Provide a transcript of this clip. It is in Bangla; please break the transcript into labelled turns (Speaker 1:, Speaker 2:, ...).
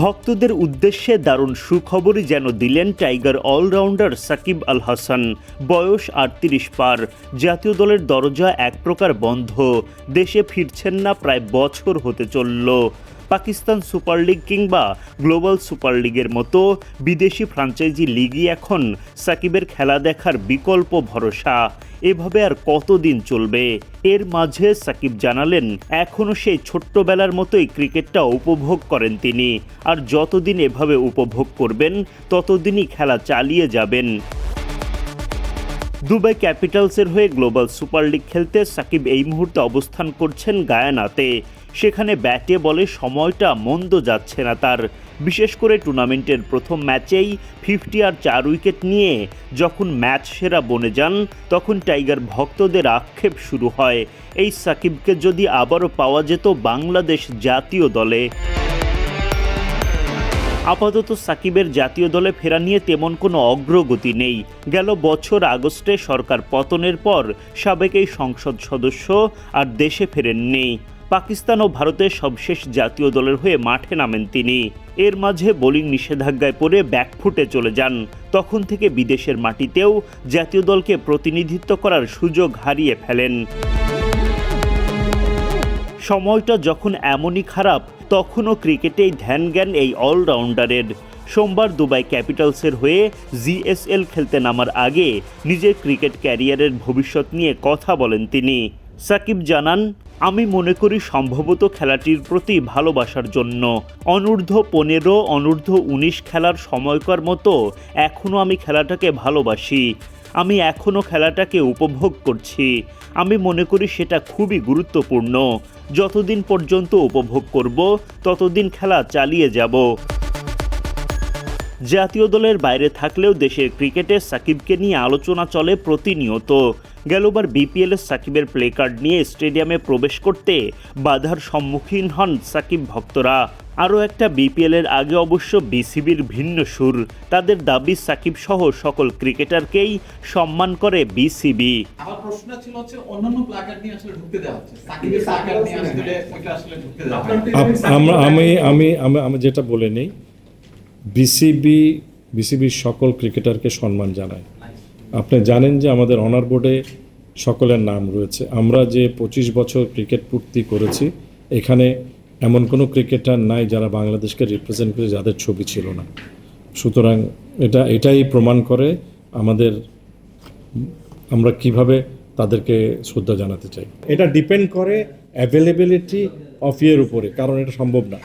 Speaker 1: ভক্তদের উদ্দেশ্যে দারুণ সুখবরই যেন দিলেন টাইগার অলরাউন্ডার সাকিব আল হাসান। বয়স আটত্রিশ পার। জাতীয় দলের দরজা এক প্রকার বন্ধ। দেশে ফিরছেন না, প্রায় বছর হতে চলল। পাকিস্তান সুপার লিগ কিংবা গ্লোবাল সুপার লিগের মতো বিদেশি ফ্রাঞ্চাইজি লিগই এখন সাকিবের খেলা দেখার বিকল্প ভরসা। এভাবে আর কতদিন চলবে? এর মাঝে সাকিব জানালেন এখনও সেই ছোট্টবেলার মতোই ক্রিকেটটা উপভোগ করেন তিনি। আর যতদিন এভাবে উপভোগ করবেন, ততদিনই খেলা চালিয়ে যাবেন। দুবাই ক্যাপিটালসের হয়ে গ্লোবাল সুপার লিগ খেলতে সাকিব এই মুহূর্তে অবস্থান করছেন গায়ানাতে। সেখানে ব্যাটে বলে সময়টা মন্দ যাচ্ছে না তার। বিশেষ করে টুর্নামেন্টের প্রথম ম্যাচেই ফিফটি আর চার উইকেট নিয়ে যখন ম্যাচ সেরা বনে যান, তখন টাইগার ভক্তদের আক্ষেপ শুরু হয়। এই সাকিবকে যদি আবারও পাওয়া যেত বাংলাদেশ জাতীয় দলে। আপাতত সাকিবের জাতীয় দলে ফেরা নিয়ে তেমন কোনো অগ্রগতি নেই। গেল বছর আগস্টে সরকার পতনের পর সাবেক এই সংসদ সদস্য আর দেশে ফেরেননি। পাকিস্তান ও ভারতের সবশেষ জাতীয় দলের হয়ে মাঠে নামেন তিনি। এর মাঝে বোলিং নিষেধাজ্ঞায় পড়ে ব্যাকফুটে চলে যান। তখন থেকে বিদেশের মাটিতেও জাতীয় দলকে প্রতিনিধিত্ব করার সুযোগ হারিয়ে ফেলেন। সময়টা যখন এমনই খারাপ, তখনও ক্রিকেটেই ধ্যান জ্ঞান এই অলরাউন্ডারের। সোমবার দুবাই ক্যাপিটালসের হয়ে জিএসএল খেলতে নামার আগে নিজের ক্রিকেট ক্যারিয়ারের ভবিষ্যৎ নিয়ে কথা বলেন তিনি। সাকিব জানান আমি মনে করি সম্ভবত খেলাটির প্রতি ভালোবাসার জন্য। অনূর্ধ্ব পনেরো, অনূর্ধ্ব উনিশ খেলার সময়কার মতো এখনও আমি খেলাটাকে ভালোবাসি। আমি এখনও খেলাটাকে উপভোগ করছি। আমি মনে করি সেটা খুবই গুরুত্বপূর্ণ। যতদিন পর্যন্ত উপভোগ করব, ততদিন খেলা চালিয়ে যাব। জাতীয় দলের বাইরে থাকলেও দেশের ক্রিকেটে সাকিবকে নিয়ে আলোচনা চলে প্রতিনিয়ত। গেলবার বিপিএলের সাকিবের প্লে কার্ড নিয়ে স্টেডিয়ামে প্রবেশ করতে বাধার সম্মুখীন হন সাকিব ভক্তরা। আরও একটা বিপিএলের আগে অবশ্য বিসিবির ভিন্ন সুর। তাদের দাবি সাকিব সহ সকল ক্রিকেটারকেই সম্মান করে বিসিবি।
Speaker 2: আমার প্রশ্ন ছিল হচ্ছে অন্যান্য প্লাকার নিয়ে আসলে ঢুকতে দেওয়া হচ্ছে। সাকিবের প্লাকার নিয়ে আসলে আসলে ঢুকতে দেওয়া না।
Speaker 3: আপ- আমরা আমি আমি আমি আমি যেটা বলে নিই বিসিবি, বিসিবির সকল ক্রিকেটারকে সম্মান জানায়। আপনি জানেন যে আমাদের অনার বোর্ডে সকলের নাম রয়েছে। আমরা যে পঁচিশ বছর ক্রিকেট পূর্তি করেছি, এখানে এমন কোনো ক্রিকেটার নাই যারা বাংলাদেশকে রিপ্রেজেন্ট করে যাদের ছবি ছিল না। সুতরাং এটা, এটাই প্রমাণ করে আমাদের, আমরা কীভাবে তাদেরকে শ্রদ্ধা জানাতে চাই। এটা ডিপেন্ড করে অ্যাভেলেবিলিটি অফ ইয়ের উপরে, কারণ এটা সম্ভব না।